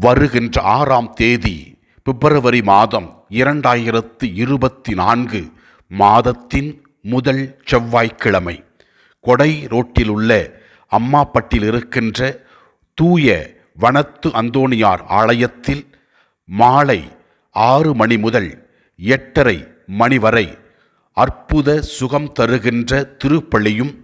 வருகின்ற ஆறாம் தேதி பிப்ரவரி மாதம் இரண்டாயிரத்து இருபத்தி நான்கு மாதத்தின் முதல் செவ்வாய்க்கிழமை. கொடை ரோட்டில் உள்ள அம்மாப்பட்டில் இருக்கின்ற தூய வனத்து அந்தோணியார் ஆலயத்தில் மாலை ஆறு மணி முதல் எட்டரை மணி வரை அற்புத சுகம் தருகின்ற திருப்பள்ளியும்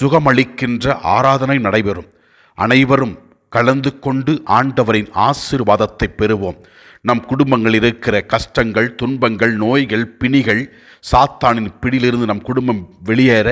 சுகமளிக்கின்ற ஆராதனை நடைபெறும். அனைவரும் கலந்து கொண்டு ஆண்டவரின் ஆசீர்வாதத்தை பெறுவோம். நம் குடும்பங்களில் இருக்கிற கஷ்டங்கள் துன்பங்கள் நோய்கள் பிணிகள் சாத்தானின் பிடியிலிருந்து நம் குடும்பம் வெளியேற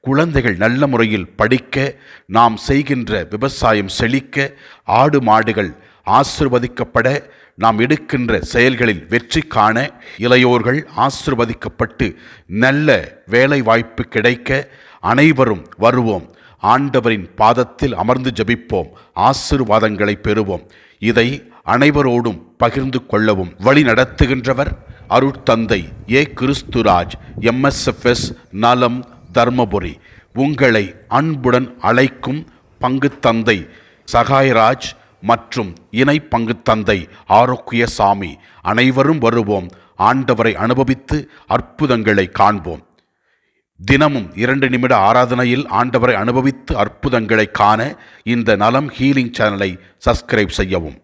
குழந்தைகள் நல்ல முறையில் படிக்க நாம் செய்கின்ற விவசாயம் செழிக்க ஆடு மாடுகள் ஆசிர்வதிக்கப்பட நாம் எடுக்கின்ற செயல்களில் வெற்றி காண இளையோர்கள் ஆசிர்வதிக்கப்பட்டு நல்ல வேலை வாய்ப்பு கிடைக்க அனைவரும் வருவோம். ஆண்டவரின் பாதத்தில் அமர்ந்து ஜபிப்போம். ஆசிர்வாதங்களை பெறுவோம். இதை அனைவரோடும் பகிர்ந்து கொள்ளவும் வழி நடத்துகின்றவர் அருட்தந்தை ஏ கிறிஸ்துராஜ் எம்எஸ்எஃப்எஸ் நலம் தர்மபுரி. உங்களை அன்புடன் அழைக்கும் பங்குத்தந்தை சகாயராஜ் மற்றும் இணை பங்குத்தந்தை ஆரோக்கியசாமி அனைவரும் வருவோம். ஆண்டவரை அனுபவித்து அற்புதங்களை காண்போம். தினமும் இரண்டு நிமிட ஆராதனையில் ஆண்டவரை அனுபவித்து அற்புதங்களை காண இந்த நலம் ஹீலிங் சேனலை சப்ஸ்கிரைப் செய்யவும்.